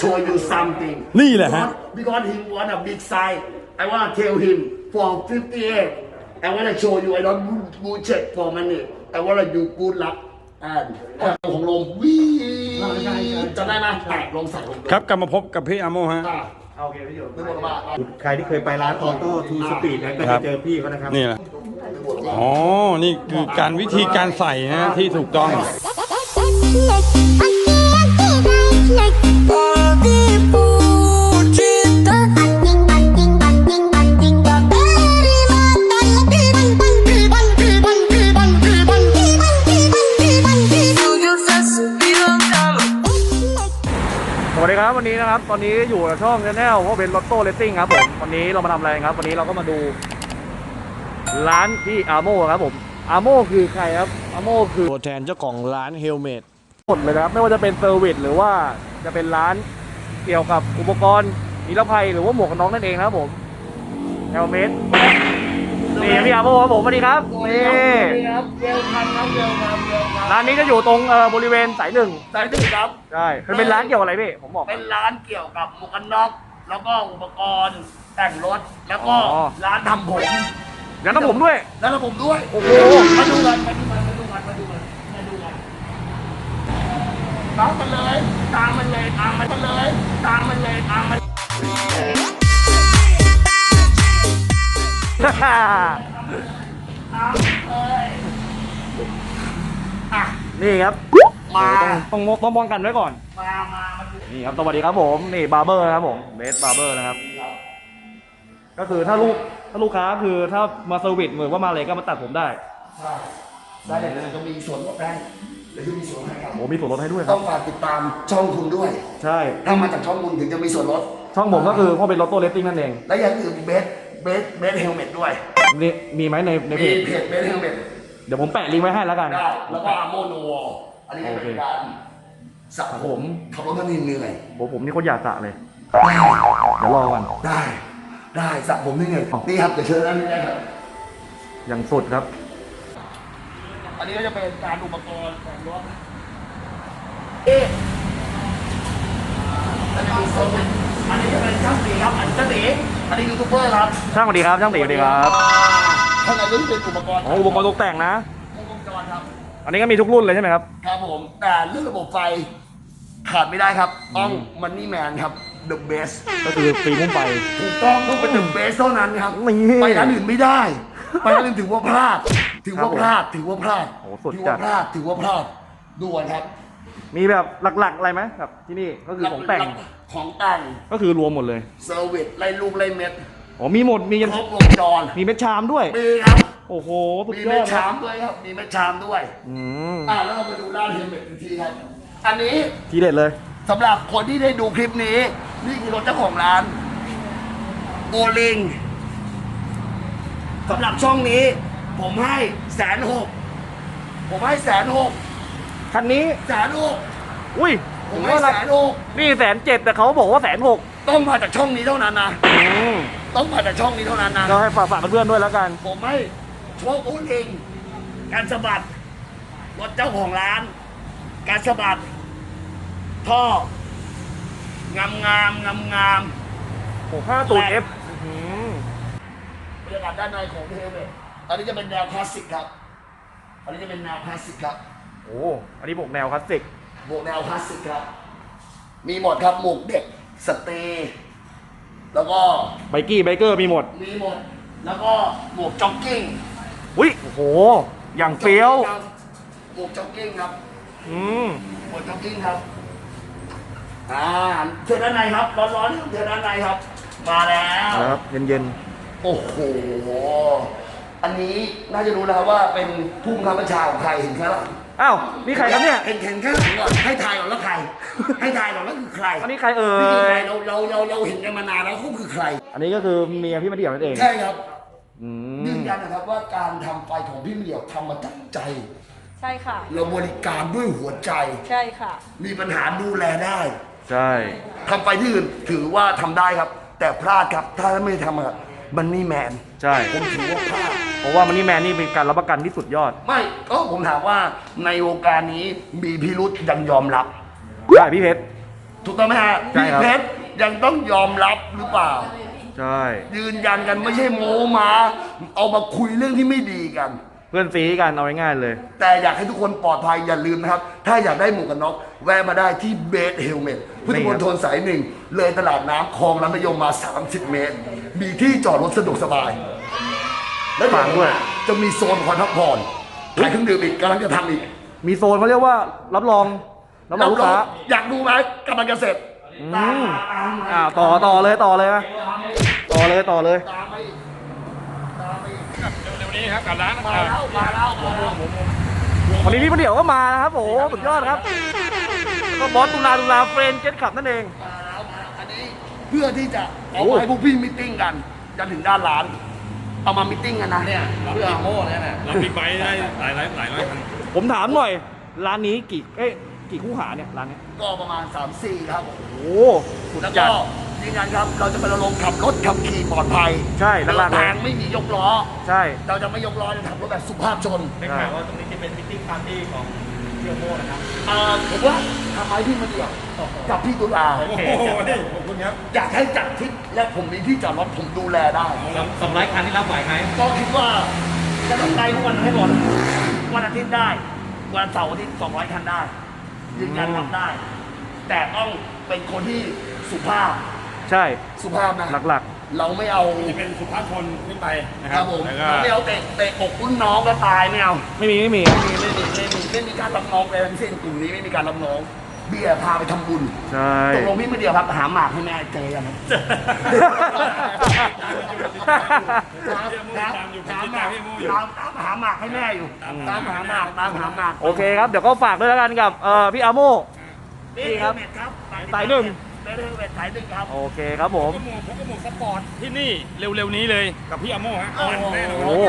Show you something. นี่แหละฮะ Because- Because he want a big size, I want to tell him for 58. I want to show you. I don't do check for money. I want to do good luck and ของลมวิ่งจะได้ไหมแตะลงใส่ลงครับกลับมาพบกับพี่อาโมฮะอะโอเคพี่หยกไม่หมดว่าใครที่เคยไปร้านออโต้ทูสปีดนะก็ครัจะบ เจอพี่เขานะครับ นี่แหละอ๋อ นี่คือการวิธีการใส่นะที่ถูกต้องส กับช่องชาแนลว่าเป็นลอตโต้เลสซิ่งครับผมวันนี้เรามาทำอะไรครับ วันนี้เราก็มาดู ร้านที่อาโมครับผมอาโมคือใครครับอาโมคือตัวแทนเจ้าของร้านเฮลเมตหมดเลยนะครับไม่ว่าจะเป็นเซอร์วิสหรือว่าจะเป็นร้านเกี่ยวกับอุปกรณ์นิรภัยหรือว่าหมวกกันน็อกนั่นเองนะครับผมเฮลเมต นี่พี่อาโมครับผมสวัสดีครับนี่ครับเวลคัมครับเวลคัมเวลคัมร้านนี้จะอยู่ตรงเอ่อบริเวณสายหนึ่งสายหนึ่งครับใช่มันเป็นร้านเกี่ยวกับอะไรพี่ผมบอกเป็นร้านเกี่ยวกับหมวกกันน็อกแล้วก็อุปกรณ์แต่งรถแล้วก็อ๋อร้านทำผมงั้นต้องผมด้วยแล้วระบบด้วยโอ้โหมาดูกันมาดูกันมาดูกันมาดูกันมาดูกันตามมันเลยตามมันเลยตามมันเลยตามมันเลยตามมัน นี่ครับมาต้องต้องต้องป้องกันไว้ก่อนมามามาดูนี่ครับสวัสดีครับผมนี่บาร์เบอร์นะครับผมเบสบาร์เบอร์นะครับ ก็คือถ้าลูกถ้าลูกค้าคือถ้ามาเซอร์วิสเหมือนว่ามาเลยก็มาตัดผมได้ใช่ได้เลยเราจะมีส่วนลดได้เดี๋ยวจะมีส่วนลดให้ครับโอ้มีส่วนลดให้ด้วยคต้รัอบงฝากติดตามช่องคุณด้วย ใช่ถ้ามาจากช่องคุณถึงจะมีส่วนลดช่องผมก็คือพ่อเป็นลอตโต้เลสติ้งนั่นเอง และอย่างอื่นเบส เบสเบสเฮลเมตด้วยนี่มีไหมในในเพมีจเพจเบสเฮลเมตเดี๋ยวผมแปะลิงก์ไว้ให้แล้วกัน ได้ แล้วก็อาโมโนวอลอันนี้จะเป็นการสระผมขับรถมันเหนื่อยโอ้ผมนี่เขาอยากสระเลยได้เดี๋ยวรอกันได้ ได้สระผมเหนื่อยนี่ครับเดี๋ยวเชิญด้านนี้ได้ครับอย่างสุดครับ อันนี้ก็จะเป็นการอุปกรณ์แต่งรถเอ๊ะอันนี้เป็นโซนอันนี้จะเป็นช่างสีครับอันนี้ช่างสี อันนี้ยูทูบเบอร์ครับช่างสวัสดีครับช่างตีสวัสดีครับข้างในนี้เป็นอุปกรณ์อ๋ออุปกรณ์ตกแต่งนะ วงจรครับ อันนี้ก็มีทุกรุ่นเลยใช่ไหมครับ ครับผม แต่เรื่องระบบไฟขาดไม่ได้ครับต้องมันนี่แมนครับ the best ก็คือฟรีมุ่งไป ถูกต้องต้องเป็น the best เท่านั้นครับ นี่ไปร้านอื่นไม่ได้ ไปร้านอื่นถือว่าพลาด ถือว่าพลาด ถือว่าพลาด โอ้สุดถือจัว่าด พลาด ถือว่าพลาดด่วนครับ มีแบบหลักๆอะไรไหมครับที่นี่ก็คือของแต่งของแต่งก็คือรวมหมดเลยเซอร์วิสไล่ลูกไล่เม็ดอ๋อมีหมดมียันครบวงจรมีเม็ดชามด้วยมีครับ โอ้โหสุดมียอเม็ดดคชารับมด้วยครับมีเม็ดชามด้วยอืมอ่าแล้วเราไปดูด้านเฮลเมตอีกทีครับอันนี้ทีเด็ดเลยสำหรับคนที่ได้ดูคลิปนี้ นี่คือรถเจ้าของร้านโอลิงสำหรับช่องนี้ ผมให้แสนหกผมให้แสนหก คันนี้ แสนหกอุ้ยผถึมงให้ว่าแสละนหกนี่แสนเจ็ดแต่เขาบอกว่าแสนหกต้องมาจากช่องนี้เท่านั้นนะอืมต้องมาจากช่องนี้เท่านั้นนะก็ให้ฝากฝากเพื่อนๆด้วยแล้วกัน ผมให้โชคโอลิงการสะบัดรถเจ้าของร้าน การสะบัดท่องามงามงามงามโอ้ห้าตูดเอฟบรรยากาศด้านในของเทลเมตอันนี้จะเป็นแนวคลาสสิกครับ อันนี้จะเป็นแนวคลาสสิกครับ โอ้อันนี้บอกแนวคลาสสิกหมวกแนวคลาสสิกครับ มีหมดครับหมวกเด็กสเตย์แล้วก็ไบกี้ไบเกอร์มีหมดมีหมด แล้วก็หมวกจ็อกกิ้งอุ้ยโอ้โห อย่างเฟี้ยวครับหมวกจ็อกกิ้งครับอืมหมวกจ็อกกิ้งครับ อ่าเชิญด้านในครับ ร้อนๆเชิญด้านในครับ มาแล้วครับเย็นโอ้โหอันนี้น่าจะรู้นะครับว่าเป็นผู้บังคับบัญชาของใครเห็นไหมล่ะ อ้าวนี่ใครครับเนี่ย เห็นเห็นข้างหลังก่อนให้ทายก่อนแล้วใคร ให้ทายก่อนแล้วคือใครอันนี้ใครเอ่นี่คือใครย เราเราเราเราเห็นกันมานานแล้วเขาคือใคร อันนี้ก็คือเมียพี่มาเดี่ยวนั่นเองใช่ครับอืยืมนยันนะครับว่าการทำไฟของพี่เหมียวทำมาจากใจ ใช่ค่ะ เราบริการด้วยหัวใจ ใช่ค่ะ มีปัญหาดูแลได้ใช่ ทำไฟที่อื่นถือว่าทำได้ครับ แต่พลาดครับถ้าไม่ทำอะ มันนี่แมนใช่ ผมถือว่าพลาดเพราะว่ามันนี่แมนนี่เป็นการรับประกันที่สุดยอด ไม่ก็ผมถามว่าในวงการนี้มีพิรุษยังยอมรับ ใช่พี่เพชร ถูกต้องไหมฮะใช่พี่ครับ เพชรยังต้องยอมรับหรือเปล่า ใช่ ยืนยันกันไม่ใช่โม้มา เอามาคุยเรื่องที่ไม่ดีกัน เพื่อนซีกันเอาง่ายๆเลย แต่อยากให้ทุกคนปลอดภัยอย่าลืมนะครับ ถ้าอยากได้หมวกกันน็อกแวะมาได้ที่เบสเฮลเมตพุทธมณฑลสายหนึ่ง เลยตลาดน้ำคลองลำพยมมา 30 เมตร มีที่จอดรถสะดวกสบาย และฝากด้วย จะมีโซนคอยพักผ่อนขายเครื่องดื่มอีกกำลังจะทำอีกมีโซนเขาเรียกว่ารับรองรับรองลูกค้าอยากดูไหมกำลังจะเสร็จอืมอ่าต่อต่อเลยต่อเลยนะต่อเลยต่อเลย นี้ครับกับร้านมาแล้วมาแล้วผมผมผมวันนี้พี่มาเดี่ยวก็มานะครับโอ้โหสุดยอดครับแล้วก็บอสตุลาตุลาเฟรนเจ็ตขับนั่นเองมาแล้วมาอันนี้เพื่อที่จะเอาโอ้มาให้พวกพี่มิทติ้งกันจนถึงด้านร้าน เอามามิทติ้งกันนะเนี่ยเพื่อโม่เนี่ยนะเราบิ๊กไบค์ได้หลายหลายหลายร้อยคันผมถามหน่อย ร้านนี้กี่เอ๊ะกี่คู่หาเนี่ยร้านเนี้ยก็ประมาณ3 4ครับโอ้สุดแล้วจัก็ด ยืนยันครับเราจะไปรณรงค์ขับรถขับขี่ปลอดภัยใช่หลักๆเลย ทางไม่มียกล้อ ใช่ เราจะไม่ยกล้อจะขับรถแบบสุภาพชนได้ข่าวว่าตรงนี้จะเป็นมิทติ้งปาร์ตี้ของเที่ยวโม่นะครับ เอ่อผมว่าทำไมพี่มาเดียวกับพี่ตุลาโอ้โหขอบคุณครับอยากให้จัดทริปและผมมีที่จอดรถผมดูแลได้ สองร้อยคันที่รับไหวไหมก็คิดว่าจะต้องไล่ทุกวันให้หมดวันอาทิตย์ได้ วันเสาร์อาทิตย์200 คันได้ยืนยันรับได้ แต่ต้องเป็นคนที่สุภาพ ใช่สุภาพนะหลักเราไม่เอาจะเป็นสุภาพชนขึ้นไปนะคครัรับบผมแล้วก็เราไม่เอาเตะเตะอกรุ่นน้องก็ตายไม่เอาๆ ไม่มีไม่มี ไม่มีไม่มีไม่มีไม่มีการรับน้องเลยทั้งสิ้นกลุ่มนี้ไม่มีการรับน้องเบียร์พาไปทำบุญใช่ ตกลงพี่ไม่เดียวครับหาหมากให้แม่เจอยังครับครับถามหมากตามตามหาหมากให้แม่อยู่ ตามหาหมากตามหาหมากโอเคครับ เดี๋ยวก็ฝากด้วยแล้วกันกับเอ่อพี่อาโม นี่ครับเบสครับสายหนึ่ง เบสเวทสายหนึ่งครับ โอเคครับผมหมวกพกหมวกสปอร์ตที่นี่เร็วๆนี้เลยกับพี่อาโม่ฮะมันแน่นอน โอ้โห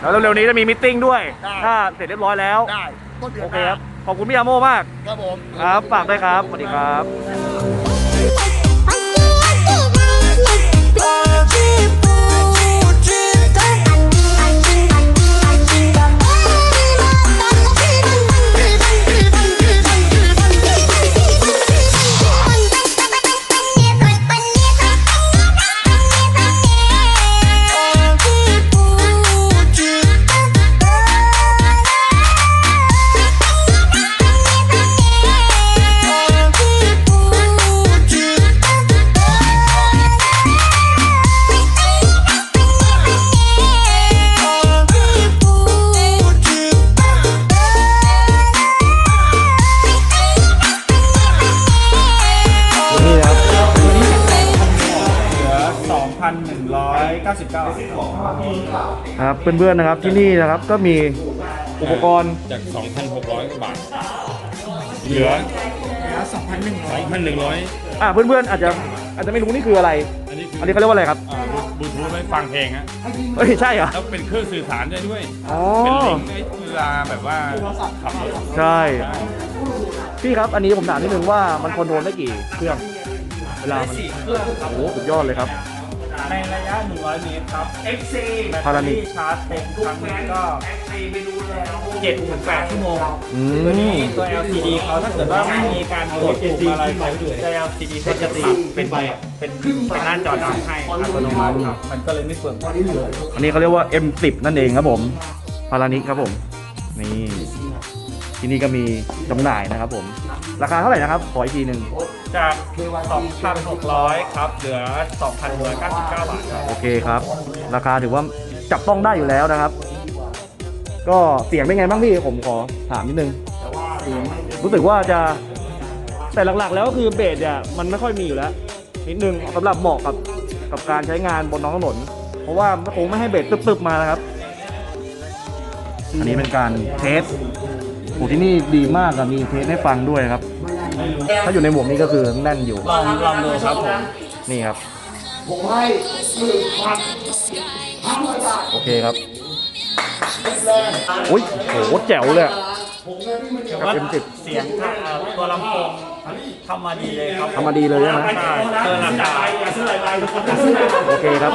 แล้วเร็วๆนี้จะมีมิทติ้งด้วย ได้ ถ้าเสร็จเรียบร้อยแล้ว ได้ต้นเดือนโอเคครับ ขอบคุณพี่อาโมมาก ครับผม ครับ ฝากด้วยครับ สวัสดีครับนี่ 2,199 ครับเพื่อนๆนะครับที่นี่นะครับก็มีอุปกรณ์จาก 2,600กว่าบาท เหลือ2,100 อ่าเพื่อนๆอาจจะอาจจะไม่รู้นี่คืออะไร อันนี้อันนี้เขาเรียกว่าอะไรครับบูทูธไว้ฟังเพลงฮะเฮ้ยใช่เหรอแล้วเป็นเครื่องสื่อสารได้ด้วยเป็นลิงก์ได้เวลาแบบว่าขับรถใช่พี่ครับอันนี้ผมถามนิดนึงว่ามันคอนโทรลได้กี่เครื่อง เวลามันโอ้สุดยอดเลยครับ ในระยะ 100 เมตรครับ FC พารานิกชาร์จเต็มทุกครั้งแฟหนึนงก็ FC ไปดูแลเจ็ดถึงแปดชั่วโมง อืตัวนี้ม ตัว LCD เขาถ้าเกิดว่าไม่มีการกดปุ่มอะไรใส่ตัว LCD ก็จะติดเป็นเป็นเป็นหน้าจอดำให้อัตโนมัติครับมันก็เลยไม่เปลือง อันนี้เขาเรียกว่า M10 นั่นเองครับผม พารานิกครับผม นี่ ที่นี่ก็มีจำหน่ายนะครับผม ราคาเท่าไหร่นะครับ ขออีกทีหนึ่งจาก 2,600 ครับ เหลือ 2,199 บาทครับ โอเคครับ ราคาถือว่าจับต้องได้อยู่แล้วนะครับ ก็เสียงเป็นไงบ้างพี่ผมขอถามนิดนึง รู้สึกว่าจะแต่หลักๆ แล้วก็คือเบสเนี่ยมันไม่ค่อยมีอยู่แล้ว นิดนึงสำหรับเหมาะกับกับการใช้งานบนท้องถนน เพราะว่าคงไม่ให้เบสตึบๆมานะครับ อันนี้เป็นการเทส โอ้ที่นี่ดีมากอะมีเทสให้ฟังด้วยครับ ถ้าอยู่ในหมวกนี้ก็คือแน่นอยู่ ลองลองดูครับผม นี่ครับ ผมให้หนึ่งพันห้าร้อยบาทโอเคครับแรงอุ้ยโหแจ๋วเลยอะผมเลยที่มันแต่กับว่า M10 เสียงถ้าเอ่อตัวลำโพงทำมาดีเลยครับทำมาดีเลยใช่ไหมใช่เกินราคาโอเคครับ